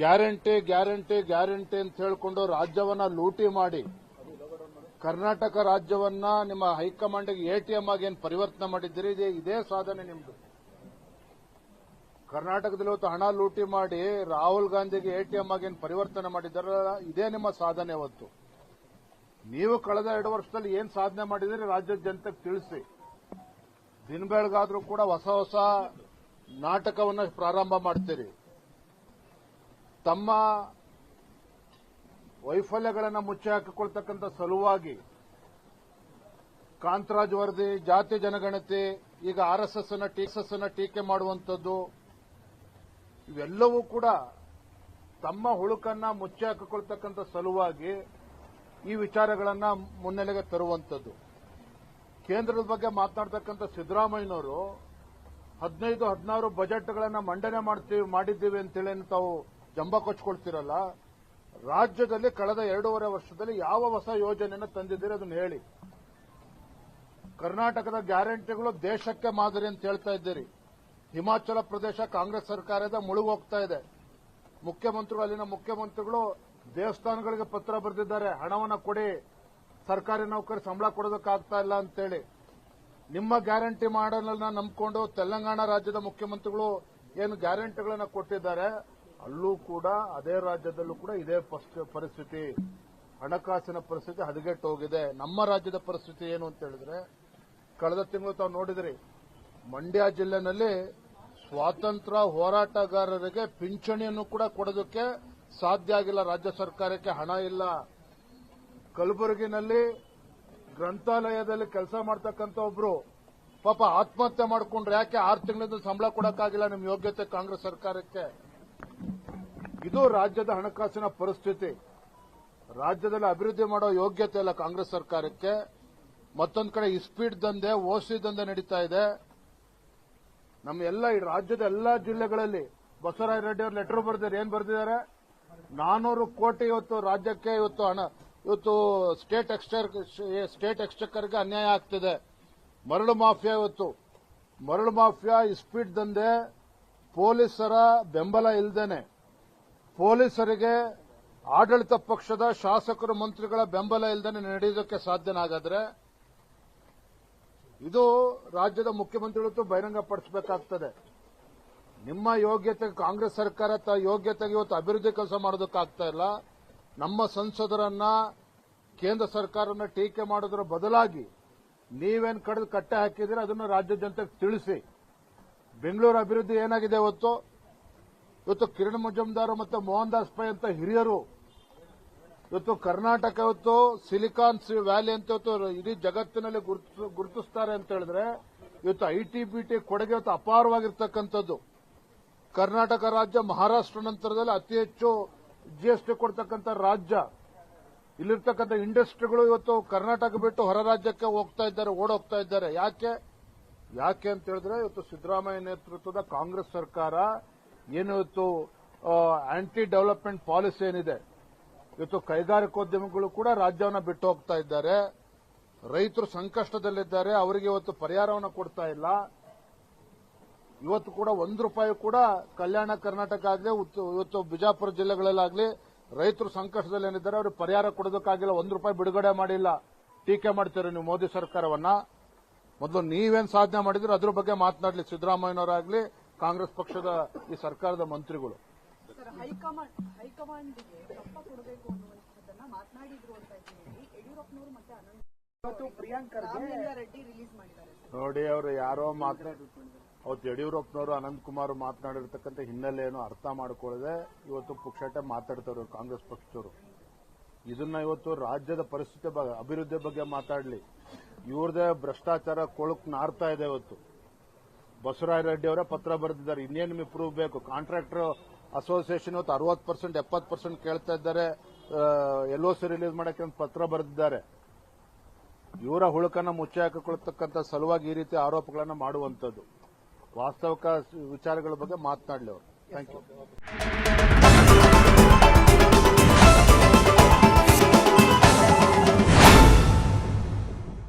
Guarantee guarantee guarantee ಅಂತ ಹೇಳಿಕೊಂಡು ರಾಜ್ಯವನ್ನ ಲೂಟಿ ಮಾಡಿ ಕರ್ನಾಟಕ ರಾಜ್ಯವನ್ನ ನಿಮ್ಮ ಹೈಕಮಾಂಡ್ಗೆ ಎಟಿಎಂ ಆಗಿ ಏನು ಪರಿವರ್ತನೆ ಮಾಡಿದ್ದೀರಿ? ಇದೇ ಇದೇ ಸಾಧನೆ ನಿಮ್ದು. ಕರ್ನಾಟಕದಲ್ಲಿ ಇವತ್ತು ಹಣ ಲೂಟಿ ಮಾಡಿ ರಾಹುಲ್ ಗಾಂಧಿಗೆ ಎಟಿಎಂ ಆಗಿ ಏನು ಪರಿವರ್ತನೆ ಮಾಡಿದ್ದಾರಲ್ಲ ಇದೇ ನಿಮ್ಮ ಸಾಧನೆ ಇವತ್ತು. ನೀವು ಕಳೆದ ಎರಡು ವರ್ಷದಲ್ಲಿ ಏನ್ ಸಾಧನೆ ಮಾಡಿದಿರಿ ರಾಜ್ಯದ ಜನತೆಗೆ ತಿಳಿಸಿ. ದಿನ ಬೆಳಗಾದ್ರೂ ಕೂಡ ಹೊಸ ಹೊಸ ನಾಟಕವನ್ನ ಪ್ರಾರಂಭ ಮಾಡ್ತೀರಿ. ತಮ್ಮ ವೈಫಲ್ಯಗಳನ್ನು ಮುಚ್ಚಿ ಹಾಕಿಕೊಳ್ತಕ್ಕಂಥ ಸಲುವಾಗಿ ಕಾಂತರಾಜ್ ವರದಿ, ಜಾತಿ ಜನಗಣತಿ, ಈಗ ಆರ್ಎಸ್ಎಸ್ ಎಸ್ ಎಸ್ ಅನ್ನ ಟಿಎಸ್ಎಸ್ ಅನ್ನ ಟೀಕೆ ಮಾಡುವಂಥದ್ದು, ಇವೆಲ್ಲವೂ ಕೂಡ ತಮ್ಮ ಹುಳುಕನ್ನ ಮುಚ್ಚಿ ಹಾಕಿಕೊಳ್ತಕ್ಕಂಥ ಸಲುವಾಗಿ ಈ ವಿಚಾರಗಳನ್ನು ಮುನ್ನೆಲೆಗೆ ತರುವಂಥದ್ದು. ಕೇಂದ್ರದ ಬಗ್ಗೆ ಮಾತನಾಡ್ತಕ್ಕಂಥ ಸಿದ್ದರಾಮಯ್ಯನವರು, ಹದಿನೈದು, ಹದಿನಾರು ಬಜೆಟ್ಗಳನ್ನು ಮಂಡನೆ ಮಾಡ್ತೀವಿ ಮಾಡಿದ್ದೀವಿ ಅಂತೇಳಿ ತಾವು ಜಂಬ ಕೊಚ್ಕೊಳ್ತಿರಲ್ಲ, ರಾಜ್ಯದಲ್ಲಿ ಕಳೆದ ಎರಡೂವರೆ ವರ್ಷದಲ್ಲಿ ಯಾವ ಹೊಸ ಯೋಜನೆಯನ್ನು ತಂದಿದ್ದೀರಿ ಅದನ್ನು ಹೇಳಿ. ಕರ್ನಾಟಕದ ಗ್ಯಾರಂಟಿಗಳು ದೇಶಕ್ಕೆ ಮಾದರಿ ಅಂತ ಹೇಳ್ತಾ ಇದ್ದೀರಿ. ಹಿಮಾಚಲ ಪ್ರದೇಶ ಕಾಂಗ್ರೆಸ್ ಸರ್ಕಾರದ ಮುಳುಗೋಗ್ತಾ ಇದೆ. ಮುಖ್ಯಮಂತ್ರಿಗಳು, ಅಲ್ಲಿನ ಮುಖ್ಯಮಂತ್ರಿಗಳು ದೇವಸ್ಥಾನಗಳಿಗೆ ಪತ್ರ ಬರೆದಿದ್ದಾರೆ, ಹಣವನ್ನು ಕೊಡಿ, ಸರ್ಕಾರಿ ನೌಕರಿ ಸಂಬಳ ಕೊಡೋದಕ್ಕಾಗ್ತಾ ಇಲ್ಲ ಅಂತೇಳಿ. ನಿಮ್ಮ ಗ್ಯಾರಂಟಿ ಮಾಡಲನ್ನ ನಂಬಿಕೊಂಡು ತೆಲಂಗಾಣ ರಾಜ್ಯದ ಮುಖ್ಯಮಂತ್ರಿಗಳು ಏನು ಗ್ಯಾರಂಟಿಗಳನ್ನು ಕೊಟ್ಟಿದ್ದಾರೆ ಅಲ್ಲೂ ಕೂಡ, ಅದೇ ರಾಜ್ಯದಲ್ಲೂ ಕೂಡ ಇದೇ ಪರಿಸ್ಥಿತಿ. ಹಣಕಾಸಿನ ಪರಿಸ್ಥಿತಿ ಹದಗೆಟ್ಟು ಹೋಗಿದೆ ನಮ್ಮ ರಾಜ್ಯದ ಪರಿಸ್ಥಿತಿ ಏನು ಅಂತ ಹೇಳಿದ್ರೆ, ಕಳೆದ ತಿಂಗಳು ತಾವು ನೋಡಿದ್ರಿ, ಮಂಡ್ಯ ಜಿಲ್ಲೆನಲ್ಲಿ ಸ್ವಾತಂತ್ರ್ಯ ಹೋರಾಟಗಾರರಿಗೆ ಪಿಂಚಣಿಯನ್ನು ಕೂಡ ಕೊಡೋದಕ್ಕೆ ಸಾಧ್ಯ ಆಗಿಲ್ಲ. ರಾಜ್ಯ ಸರ್ಕಾರಕ್ಕೆ ಹಣ ಇಲ್ಲ. ಕಲಬುರಗಿನಲ್ಲಿ ಗ್ರಂಥಾಲಯದಲ್ಲಿ ಕೆಲಸ ಮಾಡ್ತಕ್ಕಂಥ ಒಬ್ರು, ಪಾಪ ಆತ್ಮಹತ್ಯೆ ಮಾಡಿಕೊಂಡ್ರೆ. ಯಾಕೆ ಆರು ತಿಂಗಳಿಂದ ಸಂಬಳ ಕೊಡಕ್ಕಾಗಿಲ್ಲ ನಿಮ್ಮ ಯೋಗ್ಯತೆ ಕಾಂಗ್ರೆಸ್ ಸರ್ಕಾರಕ್ಕೆ? ಇದು ರಾಜ್ಯದ ಹಣಕಾಸಿನ ಪರಿಸ್ಥಿತಿ. ರಾಜ್ಯದಲ್ಲಿ ಅಭಿವೃದ್ಧಿ ಮಾಡೋ ಯೋಗ್ಯತೆ ಇಲ್ಲ ಕಾಂಗ್ರೆಸ್ ಸರ್ಕಾರಕ್ಕೆ. ಮತ್ತೊಂದು ಕಡೆ ಇಸ್ಪೀಡ್ ದಂಧೆ ಓಸಿ ದಂಧೆ ನಡೀತಾ ಇದೆ. ನಮ್ಮ ಎಲ್ಲ ಈ ರಾಜ್ಯದ ಎಲ್ಲಾ ಜಿಲ್ಲೆಗಳಲ್ಲಿ ಬಸವರಾಜ ರೆಡ್ಡಿ ಅವರು ಲೆಟರ್ ಬರೆದಿದ್ದಾರೆ. ಏನ್ ಬರೆದಿದ್ದಾರೆ? ನಾನೂರು ಕೋಟಿ ಇವತ್ತು ರಾಜ್ಯಕ್ಕೆ ಇವತ್ತು ಹಣ, ಇವತ್ತು ಸ್ಟೇಟ್ ಎಕ್ಸ್ಟರ್ ಸ್ಟೇಟ್ ಎಕ್ಸ್ಚಕ್ಕರ್ಗೆ ಅನ್ಯಾಯ ಆಗ್ತಿದೆ. ಮರಳು ಮಾಫಿಯಾ ಇವತ್ತು. ಮರಳು ಮಾಫಿಯಾ ಇಸ್ಪೀಡ್ ದಂಧೆ ಪೊಲೀಸರ ಬೆಂಬಲ ಇಲ್ಲದೇನೆ ಪೊಲೀಸರಿಗೆ ಆಡಳಿತ ಪಕ್ಷದ ಶಾಸಕರು, ಮಂತ್ರಿಗಳ ಬೆಂಬಲ ಇಲ್ದೇನೆ ನಡೆಯೋದಕ್ಕೆ ಸಾಧ್ಯನಾಗಾದ್ರೆ ಇದು ರಾಜ್ಯದ ಮುಖ್ಯಮಂತ್ರಿಗಳು ಬಹಿರಂಗ ಪಡಿಸಬೇಕಾಗ್ತದೆ. ನಿಮ್ಮ ಯೋಗ್ಯತೆ ಕಾಂಗ್ರೆಸ್ ಸರ್ಕಾರ ಯೋಗ್ಯತೆಗೆ ಇವತ್ತು ಅಭಿವೃದ್ಧಿ ಕೆಲಸ ಮಾಡೋದಕ್ಕಾಗ್ತಾ ಇಲ್ಲ. ನಮ್ಮ ಸಂಸದರನ್ನ ಕೇಂದ್ರ ಸರ್ಕಾರನ ಟೀಕೆ ಮಾಡೋದರ ಬದಲಾಗಿ ನೀವೇನು ಕಡಿದು ಕಟ್ಟೆ ಹಾಕಿದ್ರೆ ಅದನ್ನು ರಾಜ್ಯ ಜನತೆಗೆ ತಿಳಿಸಿ. ಬೆಂಗಳೂರು ಅಭಿವೃದ್ಧಿ ಏನಾಗಿದೆ ಇವತ್ತು ಇವತ್ತು ಕಿರಣ್ ಮುಜುಮ್ದಾರ್ ಮತ್ತು ಮೋಹನ್ ದಾಸ್ ಪೈ ಅಂತ ಹಿರಿಯರು, ಇವತ್ತು ಕರ್ನಾಟಕ ಇವತ್ತು ಸಿಲಿಕಾನ್ ವ್ಯಾಲಿ ಅಂತ ಇವತ್ತು ಇಡೀ ಜಗತ್ತಿನಲ್ಲಿ ಗುರುತು- ಗುರುತಿಸ್ತಾರೆ ಅಂತ ಹೇಳಿದ್ರೆ, ಇವತ್ತು ಐ ಟಿ ಬಿ ಟಿ ಕೊಡುಗೆ ಇವತ್ತು ಅಪಾರವಾಗಿರ್ತಕ್ಕಂಥದ್ದು. ಕರ್ನಾಟಕ ರಾಜ್ಯ ಮಹಾರಾಷ್ಟ್ರ ನಂತರದಲ್ಲಿ ಅತಿ ಹೆಚ್ಚು ಜಿಎಸ್ಟಿ ಕೊಡ್ತಕ್ಕಂಥ ರಾಜ್ಯ. ಇಲ್ಲಿರ್ತಕ್ಕಂಥ ಇಂಡಸ್ಟ್ರಿಗಳು ಇವತ್ತು ಕರ್ನಾಟಕ ಬಿಟ್ಟು ಹೊರ ರಾಜ್ಯಕ್ಕೆ ಹೋಗ್ತಾ ಇದ್ದಾರೆ, ಓಡೋಗ್ತಾ ಇದ್ದಾರೆ. ಯಾಕೆ? ಯಾಕೆ ಅಂತ ಹೇಳಿದ್ರೆ ಇವತ್ತು ಸಿದ್ದರಾಮಯ್ಯ ನೇತೃತ್ವದ ಕಾಂಗ್ರೆಸ್ ಸರ್ಕಾರ ಏನು ಇವತ್ತು ಆಂಟಿ ಡೆವಲಪ್ಮೆಂಟ್ ಪಾಲಿಸಿ ಏನಿದೆ? ಇವತ್ತು ಕೈಗಾರಿಕೋದ್ಯಮಿಗಳು ಕೂಡ ರಾಜ್ಯವನ್ನ ಬಿಟ್ಟು ಹೋಗ್ತಾ ಇದ್ದಾರೆ. ರೈತರು ಸಂಕಷ್ಟದಲ್ಲಿದ್ದಾರೆ. ಅವರಿಗೆ ಇವತ್ತು ಪರಿಹಾರವನ್ನು ಕೊಡ್ತಾ ಇಲ್ಲ. ಇವತ್ತು ಕೂಡ ಒಂದು ರೂಪಾಯಿ ಕೂಡ ಕಲ್ಯಾಣ ಕರ್ನಾಟಕ ಆಗಲಿ ಇವತ್ತು ಬಿಜಾಪುರ ಜಿಲ್ಲೆಗಳಲ್ಲಾಗಲಿ ರೈತರು ಸಂಕಷ್ಟದಲ್ಲಿ ಏನಿದ್ದಾರೆ ಅವರಿಗೆ ಪರಿಹಾರ ಕೊಡೋದಕ್ಕಾಗಿಲ್ಲ. ಒಂದು ರೂಪಾಯಿ ಬಿಡುಗಡೆ ಮಾಡಿಲ್ಲ. ಟೀಕೆ ಮಾಡ್ತೀರಾ ನೀವು ಮೋದಿ ಸರ್ಕಾರವನ್ನ. ಮೊದಲು ನೀವೇನ್ ಸಾಧನೆ ಮಾಡಿದ್ರೆ ಅದ್ರ ಬಗ್ಗೆ ಮಾತನಾಡಲಿ. ಸಿದ್ದರಾಮಯ್ಯನವರಾಗ್ಲಿ ಕಾಂಗ್ರೆಸ್ ಪಕ್ಷದ ಈ ಸರ್ಕಾರದ ಮಂತ್ರಿಗಳು. ಸರ್ ಹೈಕಮಾಂಡ್ ಹೈಕಮಾಂಡ್ಗೆ ಕಪ್ಪ ಕೊಡಬೇಕು ಅನ್ನುವಂಥದ್ದನ್ನ ಮಾತನಾಡಿದ್ರು ಅಂತ ಹೇಳಿ ಯಡಿಯೂರಪ್ಪನವರು ಮತ್ತೆ ಅನಂತ ಇವತ್ತು ಪ್ರಿಯಾಂಕ್ ಖರ್ಗೆ ರಿಲೀಸ್ ಮಾಡಿದ್ದಾರೆ ನೋಡಿ ಅವರು ಯಾರೋ ಮಾತನಾಡ ಅವತ್ತು ಯಡಿಯೂರಪ್ಪನವರು ಅನಂತಕುಮಾರ್ ಮಾತನಾಡಿರ್ತಕ್ಕಂಥ ಹಿನ್ನೆಲೆಯನ್ನು ಅರ್ಥ ಮಾಡಿಕೊಳ್ಳದೆ ಇವತ್ತು ಪುಕ್ಷಟೆ ಮಾತಾಡ್ತಾರೆ ಕಾಂಗ್ರೆಸ್ ಪಕ್ಷದವರು. ಇದನ್ನ ಇವತ್ತು ರಾಜ್ಯದ ಪರಿಸ್ಥಿತಿ ಅಭಿವೃದ್ಧಿ ಬಗ್ಗೆ ಮಾತಾಡಲಿ. ಇವ್ರದೇ ಭ್ರಷ್ಟಾಚಾರ ಕೊಳಕ್ ನಾರ್ತಾ ಇದೆ ಇವತ್ತು. ಬಸವರಾಜ ರೆಡ್ಡಿ ಅವರೇ ಪತ್ರ ಬರೆದಿದ್ದಾರೆ. ಇನ್ನೇನು ಇಂಪ್ರೂವ್ ಪ್ರೂವ್ ಬೇಕು? ಕಾಂಟ್ರಾಕ್ಟರ್ ಅಸೋಸಿಯೇಷನ್ ಇವತ್ತು ಅರವತ್ತು ಪರ್ಸೆಂಟ್ ಎಪ್ಪತ್ತು ಪರ್ಸೆಂಟ್ ಕೇಳ್ತಾ ಇದ್ದಾರೆ. ಎಲ್ ಸಿ ರಿಲೀಸ್ ಮಾಡಕ್ಕೆ ಒಂದು ಪತ್ರ ಬರೆದಿದ್ದಾರೆ. ಇವರ ಹುಳುಕನ್ನ ಮುಚ್ಚಿ ಹಾಕಿಕೊಳ್ತಕ್ಕಂಥ ಸಲುವಾಗಿ ಈ ರೀತಿ ಆರೋಪಗಳನ್ನು ಮಾಡುವಂಥದ್ದು. ವಾಸ್ತವಿಕ ವಿಚಾರಗಳ ಬಗ್ಗೆ ಮಾತನಾಡಲಿ ಅವರು. Thank you